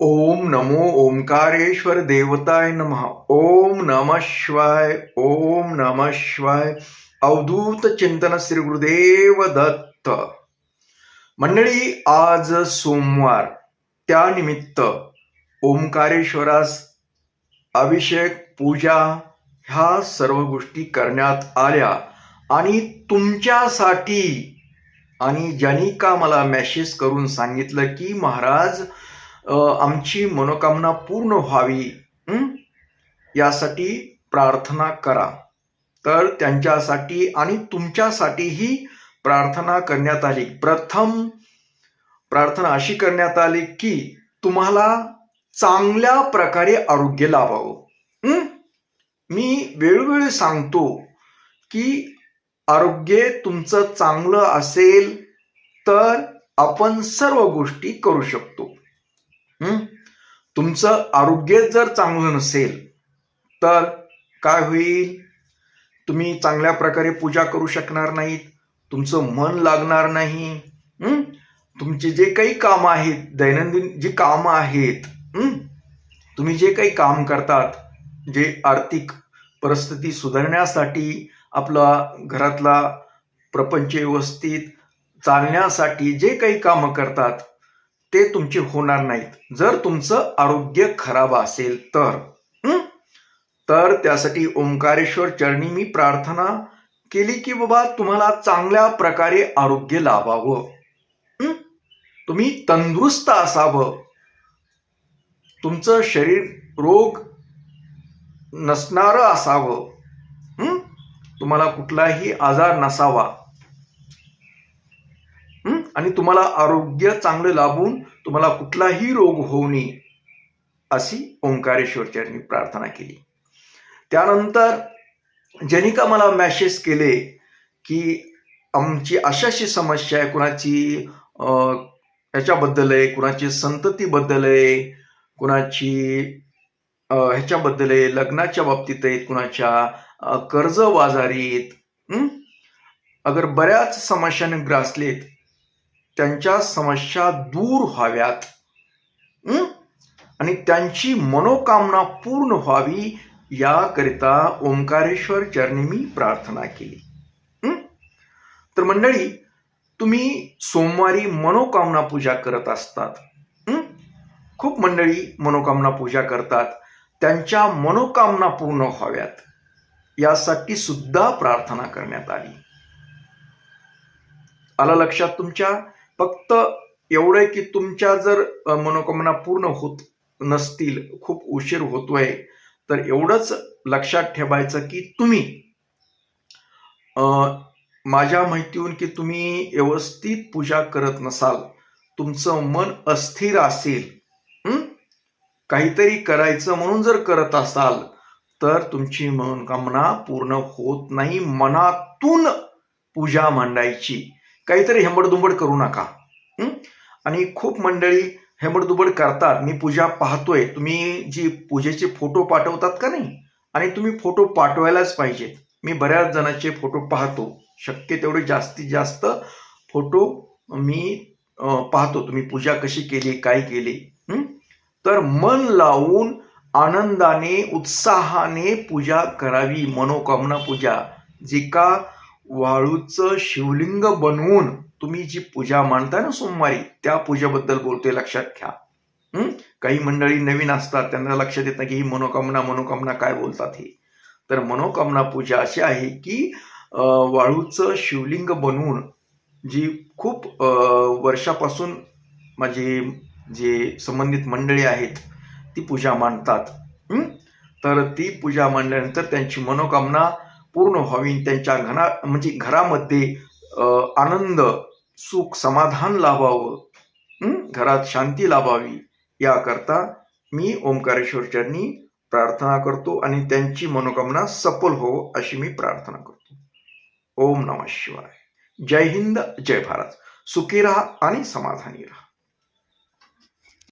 ओम नमो ओंकारेश्वर देवताय नमः। ओम नम शिवाय ओम नम शिवाय अवधूत चिंतन श्री गुरुदेव दत्त। मंडळी आज सोमवार त्यानिमित्त ओंकारेश्वरास अभिषेक पूजा ह्या सर्व गोष्टी करण्यात आल्या. आणि तुमच्यासाठी आणि ज्यांनी का मला मेसेज करून सांगितलं की महाराज आमची मनोकामना पूर्ण व्हावी यासाठी प्रार्थना करा. तर त्यांच्यासाठी आणि तुमच्यासाठीही प्रार्थना करण्यात आली. प्रथम प्रार्थना अशी करण्यात आली की तुम्हाला चांगल्या प्रकारे आरोग्य लाभावं. मी वेळोवेळी सांगतो की आरोग्य तुमचं चांगलं असेल तर आपण सर्व गोष्टी करू शकतो. तुमचं आरोग्य जर चांगलं नसेल तर काय होईल? तुम्ही चांगल्या प्रकारे पूजा करू शकणार नाहीत तुमचं मन लागणार नाही तुमचे जे काही कामं आहेत दैनंदिन जी कामं आहेत तुम्ही जे काही काम करतात जे आर्थिक परिस्थिती सुधारण्यासाठी आपला घरातला प्रपंच व्यवस्थित चालण्यासाठी जे काही कामं करतात ते तुमचे होणार नाहीत. जर तुमचं आरोग्य खराब असेल तर हं? तर त्यासाठी ओंकारेश्वर चरणी मी प्रार्थना केली की बाबा तुम्हाला चांगल्या प्रकारे आरोग्य लाभावं. तुम्ही तंदुरुस्त असावं. तुमचं शरीर रोग नसणारं असावं. तुम्हाला कुठलाही आजार नसावा. आणि तुम्हाला आरोग्य चांगलं लाभून तुम्हाला कुठलाही रोग होऊ नये अशी ओंकारेश्वरच्यांनी प्रार्थना केली. त्यानंतर ज्यांनी का मला मॅसेज केले की आमची अशाशी समस्या आहे कुणाची ह्याच्याबद्दल आहे कुणाची संततीबद्दल आहे कुणाची ह्याच्याबद्दल आहे लग्नाच्या बाबतीत आहेत कुणाच्या कर्ज बाजारीत अगर बऱ्याच समस्याने ग्रासलेत त्यांच्या समस्या दूर व्हाव्यात. आणि त्यांची मनोकामना पूर्ण व्हावी याकरिता ओंकारेश्वर चरणी मी प्रार्थना केली. तर मंडळी तुम्ही सोमवारी मनोकामना पूजा करत असतात. खूप मंडळी मनोकामना पूजा करतात. त्यांच्या मनोकामना पूर्ण व्हाव्यात. यासाठी सुद्धा प्रार्थना करण्यात आली. आला लक्षात तुमच्या? फक्त एवढं आहे की तुमच्या जर मनोकामना पूर्ण होत नसतील खूप उशीर होतोय तर एवढंच लक्षात ठेवायचं की तुम्ही माझ्या माहितीहून की तुम्ही व्यवस्थित पूजा करत नसाल तुमचं मन अस्थिर असेल काहीतरी करायचं म्हणून जर करत असाल तर तुमची मनोकामना पूर्ण होत नाही मनातून पूजा मांडायची. काहीतरी हेंबडदुंबड करू नका. आणि खूप मंडळी हेंबडदुबड करतात. मी पूजा पाहतोय. तुम्ही जी पूजेचे फोटो पाठवतात का नाही? आणि तुम्ही फोटो पाठवायलाच पाहिजेत. मी बऱ्याच जणांचे फोटो पाहतो. शक्य तेवढे जास्तीत जास्त फोटो मी पाहतो. तुम्ही पूजा कशी केली काय केली तर मन लावून आनंदाने उत्साहाने पूजा करावी. मनोकामना पूजा. जी का वाळूचं शिवलिंग बनवून तुम्ही जी पूजा मांडता ना सोमवारी त्या पूजेबद्दल बोलतोय लक्षात घ्या. काही मंडळी नवीन असतात त्यांना लक्षात येत नाही की ही मनोकामना मनोकामना काय बोलतात हे. तर मनोकामना पूजा अशी आहे की वाळूचं शिवलिंग बनवून जी खूप वर्षापासून माझे जे संबंधित मंडळी आहेत ती पूजा मांडतात. तर ती पूजा मांडल्यानंतर त्यांची मनोकामना पूर्ण व्हावी त्यांच्या घरा म्हणजे घरामध्ये आनंद सुख समाधान लाभावं घरात शांती लाभावी. याकरता मी ओंकारेश्वरच्यांनी प्रार्थना करतो आणि त्यांची मनोकामना सफल हो अशी मी प्रार्थना करतो. ओम नम शिवाय. जय हिंद जय भारत. सुखी राहा आणि समाधानी राहा.